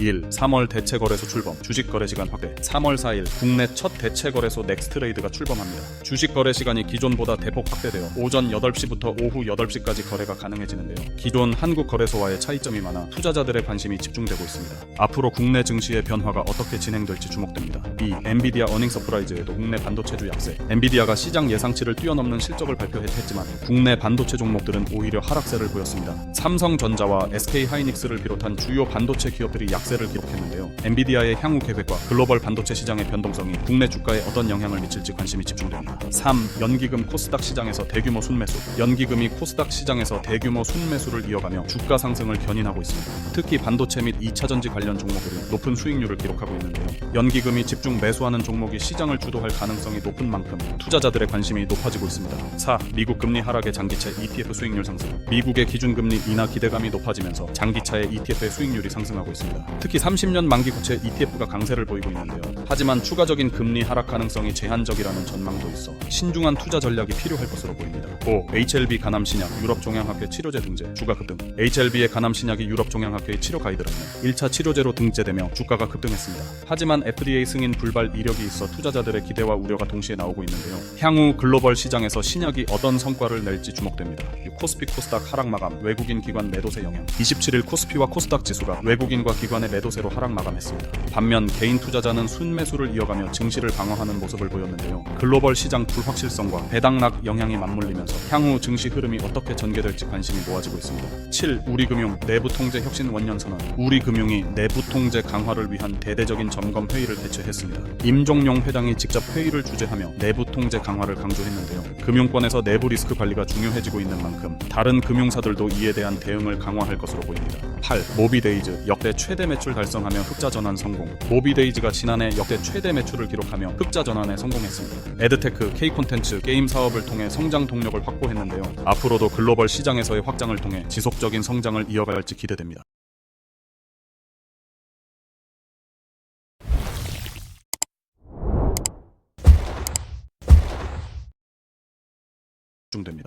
2일 3월 대체 거래소 출범 주식 거래 시간 확대 3월 4일 국내 첫 대체 거래소 넥스트레이드가 출범합니다. 주식 거래 시간이 기존보다 대폭 확대되어 오전 8시부터 오후 8시까지 거래가 가능해지는데요. 기존 한국 거래소와의 차이점이 많아 투자자들의 관심이 집중되고 있습니다. 앞으로 국내 증시의 변화가 어떻게 진행될지 주목됩니다. 2. 엔비디아 어닝 서프라이즈에도 국내 반도체주 약세 엔비디아가 시장 예상치를 뛰어넘는 실적을 발표했지만 국내 반도체 종목들은 오히려 하락세를 보였습니다. 삼성전자와 SK 하이닉스를 비롯한 주요 반도체 기업들이 약세 를 기록했는데요. 엔비디아의 향후 계획과 글로벌 반도체 시장의 변동성이 국내 주가에 어떤 영향을 미칠지 관심이 집중됩니다. 3. 연기금 코스닥 시장에서 대규모 순매수 연기금이 코스닥 시장에서 대규모 순매수를 이어가며 주가 상승을 견인하고 있습니다. 특히 반도체 및 2차 전지 관련 종목들이 높은 수익률을 기록하고 있는데요. 연기금이 집중 매수하는 종목이 시장을 주도할 가능성이 높은 만큼 투자자들의 관심이 높아지고 있습니다. 4. 미국 금리 하락의 장기채 ETF 수익률 상승 미국의 기준금리 인하 기대감이 높아지면서 장기차의 ETF의 수익률이 상승하고 있습니다. 특히 30년 만기 국채 ETF가 강세를 보이고 있는데요. 하지만 추가적인 금리 하락 가능성이 제한적이라는 전망도 있어 신중한 투자 전략이 필요할 것으로 보입니다. 5. HLB 간암 신약 유럽 종양학회 치료제 등재 주가 급등 HLB의 간암 신약이 유럽 종양학회의 치료 가이드라인에 1차 치료제로 등재되며 주가가 급등했습니다. 하지만 FDA 승인 불발 이력이 있어 투자자들의 기대와 우려가 동시에 나오고 있는데요. 향후 글로벌 시장에서 신약이 어떤 성과를 낼지 주목됩니다. 코스피 코스닥 하락 마감 외국인 기관 매도세 영향 27일 코스피와 코스닥 지수가 외국인과 기관의 매도세로 하락 마감했습니다. 반면 개인 투자자는 순매수를 이어가며 증시를 방어하는 모습을 보였는데요. 글로벌 시장 불확실성과 배당락 영향이 맞물리면서 향후 증시 흐름이 어떻게 전개될지 관심이 모아지고 있습니다. 7. 우리금융 내부 통제 혁신 원년 선언 우리금융이 내부 통제 강화를 위한 대대적인 점검 회의를 개최했습니다. 임종용 회장이 직접 회의를 주재하며 내부 통제 강화를 강조했는데요. 금융권에서 내부 리스크 관리가 중요해지고 있는 만큼 다른 금융사들도 이에 대한 대응을 강화할 것으로 보입니다. 8. 모비데이즈 역대 최대 매출 달성하며 흑자 전환 성공. 모비데이즈가 지난해 역대 최대 매출을 기록하며 흑자 전환에 성공했습니다. 에드테크, K 콘텐츠, 게임 사업을 통해 성장 동력을 확보했는데요. 앞으로도 글로벌 시장에서의 확장을 통해 지속적인 성장을 이어갈지 기대됩니다. 중됩니다.